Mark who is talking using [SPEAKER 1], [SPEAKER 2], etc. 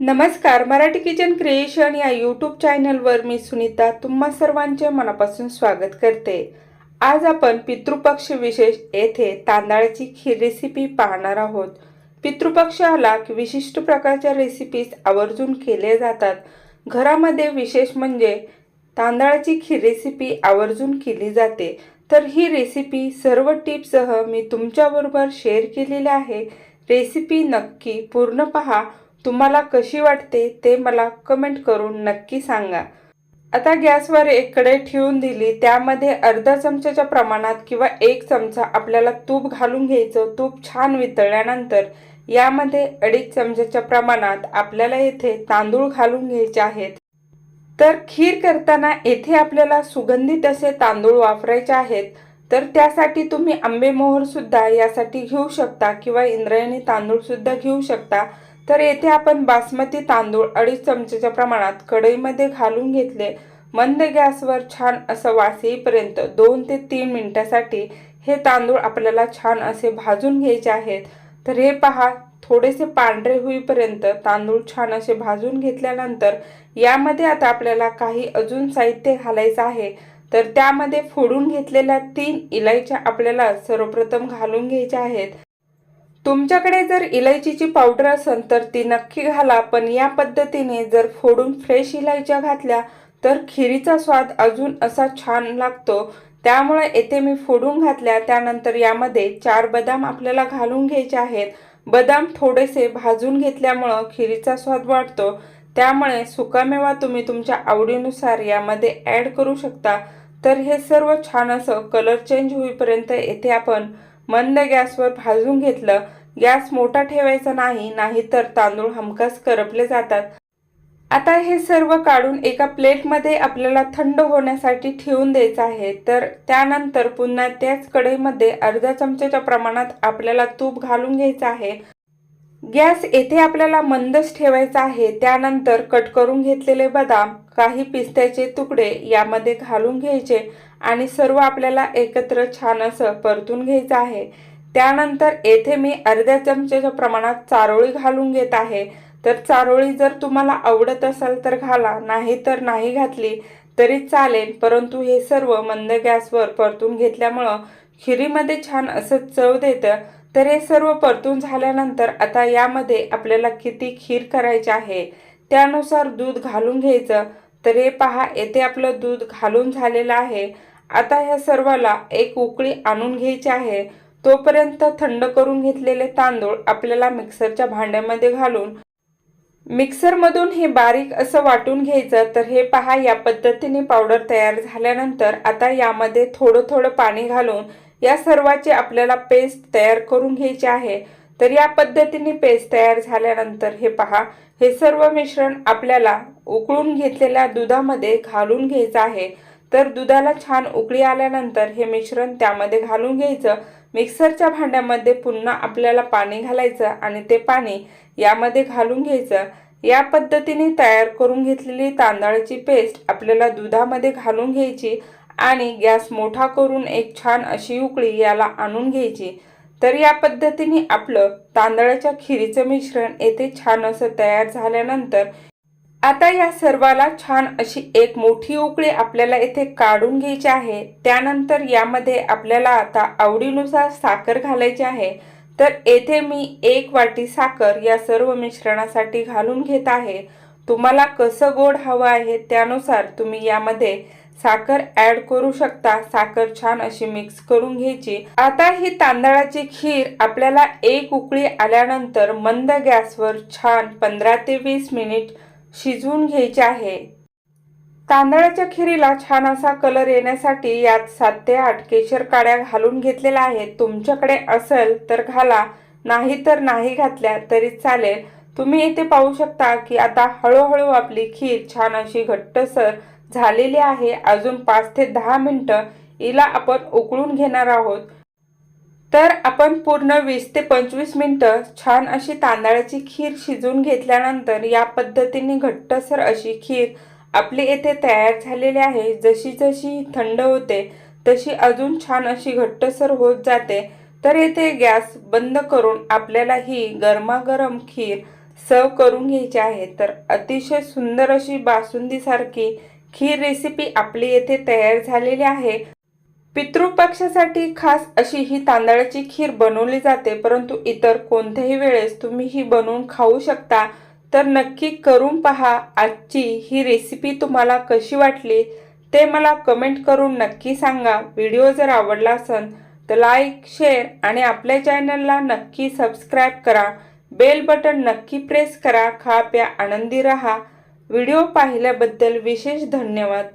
[SPEAKER 1] नमस्कार Marathi kitchen creation या YouTube चॅनलवर मी सुनीता तुम्हा सर्वांचे मनापासून स्वागत करते. आज आपण पितृपक्ष विशेष येथे तांदळाची खीर रेसिपी पाहणार आहोत. पितृपक्ष आला की विशिष्ट प्रकारच्या रेसिपीज आवर्जून केले जातात. घरामध्ये विशेष म्हणजे तांदळाची खीर रेसिपी आवर्जून केली जाते. तर ही रेसिपी सर्व टिप्ससह मी तुमच्याबरोबर शेअर केलेली आहे. रेसिपी नक्की पूर्ण पहा. तुम्हाला कशी वाटते ते मला कमेंट करून नक्की सांगा. आता गॅसवर एक कढई ठेवून दिली त्यामध्ये अर्धा चमच्याच्या प्रमाणात किंवा एक चमचा आपल्याला तूप घालून घ्यायचं तूप छान वितळल्यानंतर यामध्ये अडीच चमच्याच्या प्रमाणात आपल्याला येथे तांदूळ घालून घ्यायचे आहेत. तर खीर करताना येथे आपल्याला सुगंधित असे तांदूळ वापरायचे आहेत तर त्यासाठी तुम्ही आंबेमोहर सुद्धा यासाठी घेऊ शकता किंवा इंद्रायणी तांदूळ सुद्धा घेऊ शकता. तर येथे आपण बासमती तांदूळ अडीच चमचेच्या प्रमाणात कढईमध्ये घालून घेतले. मंद गॅसवर छान असं वास येईपर्यंत दोन ते तीन मिनटासाठी हे तांदूळ आपल्याला छान असे भाजून घ्यायचे आहेत. तर हे पहा थोडेसे पांढरे होईपर्यंत तांदूळ छान असे भाजून घेतल्यानंतर यामध्ये आता आपल्याला काही अजून साहित्य घालायचं आहे. तर त्यामध्ये फोडून घेतलेल्या तीन इलायच्या आपल्याला सर्वप्रथम घालून घ्यायच्या आहेत. तुमच्याकडे जर इलायचीची पावडर असेल तर ती नक्की घाला पण या पद्धतीने जर फोडून फ्रेश इलायच्या घातल्या तर खिरीचा स्वाद अजून असा छान लागतो. त्यामुळे येथे मी फोडून घातल्या त्यानंतर यामध्ये चार बदाम आपल्याला घालून घ्यायचे आहेत. बदाम थोडेसे भाजून घेतल्यामुळं खिरीचा स्वाद वाढतो. त्यामुळे सुकामेवा तुम्ही तुमच्या आवडीनुसार यामध्ये ॲड करू शकता. तर हे सर्व छान असं कलर चेंज होईपर्यंत येथे आपण मंद गॅसवर भाजून घेतलं. गॅस मोठा ठेवायचा नाही नाहीतर तांदूळ हमखास करपले जातात. आता हे सर्व काढून एका प्लेटमध्ये आपल्याला थंड होण्यासाठी ठेवून द्यायचं आहे. तर त्यानंतर पुन्हा त्याच कढईमध्ये अर्ध्या चमच्याच्या प्रमाणात आपल्याला तूप घालून घ्यायचं आहे. गॅस येथे आपल्याला मंदच ठेवायचा आहे. त्यानंतर कट करून घेतलेले बदाम काही पिस्त्याचे तुकडे यामध्ये घालून घ्यायचे. आणि सर्व आपल्याला एकत्र छान असं परतून घ्यायचं आहे. त्यानंतर येथे मी अर्ध्या चमच्याच्या प्रमाणात चारोळी घालून घेत आहे. तर चारोळी जर तुम्हाला आवडत असेल तर घाला नाही तर नाही घातली तरी चालेल परंतु हे सर्व मंद गॅसवर परतून घेतल्यामुळं खिरीमध्ये छान असं चव देतं. तर हे सर्व परतून झाल्यानंतर आता यामध्ये आपल्याला किती खीर करायची आहे त्यानुसार दूध घालून घ्यायचं. तर हे पहा येथे आपलं दूध घालून झालेलं आहे. आता ह्या सर्वाला एक उकळी आणून घ्यायची आहे. तोपर्यंत थंड करून घेतलेले तांदूळ आपल्याला मिक्सरच्या भांड्यामध्ये घालून मिक्सरमधून हे बारीक असं वाटून घ्यायचं. तर हे पहा या पद्धतीने पावडर तयार झाल्यानंतर आता यामध्ये थोडं थोडं पाणी घालून या सर्वाची आपल्याला पेस्ट तयार करून घ्यायची आहे. तर या पद्धतीने पेस्ट तयार झाल्यानंतर हे पहा हे सर्व मिश्रण आपल्याला उकळून घेतलेल्या दुधामध्ये घालून घ्यायचं आहे. तर दुधाला छान उकळी आल्यानंतर हे मिश्रण त्यामध्ये घालून घ्यायचं. मिक्सरच्या भांड्यामध्ये पुन्हा आपल्याला पाणी घालायचं आणि ते पाणी यामध्ये घालून घ्यायचं. या पद्धतीने तयार करून घेतलेली तांदळाची पेस्ट आपल्याला दुधामध्ये घालून घ्यायची आणि गॅस मोठा करून एक छान अशी उकळी याला आणून घ्यायची. तर या पद्धतीने आपलं तांदळाच्या खिरीचं मिश्रण येथे छान असं तयार झाल्यानंतर आता या सर्वाला छान अशी एक मोठी उकळी आपल्याला येथे काढून घ्यायची आहे. त्यानंतर यामध्ये आपल्याला आता आवडीनुसार साखर घालायची आहे. तर येथे मी एक वाटी साखर या सर्व मिश्रणासाठी घालून घेत आहे. तुम्हाला कसं गोड हवं आहे त्यानुसार तुम्ही यामध्ये साखर ॲड करू शकता. साखर छान अशी मिक्स करून घ्यायची. आता ही तांदळाची खीर आपल्याला एक उकळी आल्यानंतर मंद गॅसवर छान पंधरा ते वीस मिनिट शिजवून घ्यायचे आहे. तांदळाच्या खिरीला छान असा कलर येण्यासाठी यात सात ते आठ केशर काड्या घालून घेतलेल्या आहेत. तुमच्याकडे असेल तर घाला. नाही तर नाही घातल्या तरी चालेल. तुम्ही इथे पाहू शकता की आता हळूहळू आपली खीर छान अशी घट्टसर झालेली आहे. अजून पाच ते दहा मिनटं हिला आपण उकळून घेणार आहोत. तर आपण पूर्ण वीस ते पंचवीस मिनटं छान अशी तांदळाची खीर शिजवून घेतल्यानंतर या पद्धतीने घट्टसर अशी खीर आपली येथे तयार झालेली आहे. जशी जशी थंड होते तशी अजून छान अशी घट्टसर होत जाते. तर येथे गॅस बंद करून आपल्याला ही गरमागरम खीर सर्व करून घ्यायची आहे तर अतिशय सुंदर अशी बासुंदीसारखी खीर रेसिपी आपली येथे तयार झालेली आहे. पितृपक्षासाठी खास अशी ही तांदळाची खीर बनवली जाते परंतु इतर कोणत्याही वेळेस तुम्ही ही बनवून खाऊ शकता. तर नक्की करून पहा आजची ही रेसिपी तुम्हाला कशी वाटली ते मला कमेंट करून नक्की सांगा. व्हिडिओ जर आवडला असेल तर लाईक शेअर आणि आपल्या चॅनलला नक्की सबस्क्राईब करा. बेल बटन नक्की प्रेस करा. खा प्या आनंदी रहा. व्हिडिओ पाहिल्याबद्दल विशेष धन्यवाद.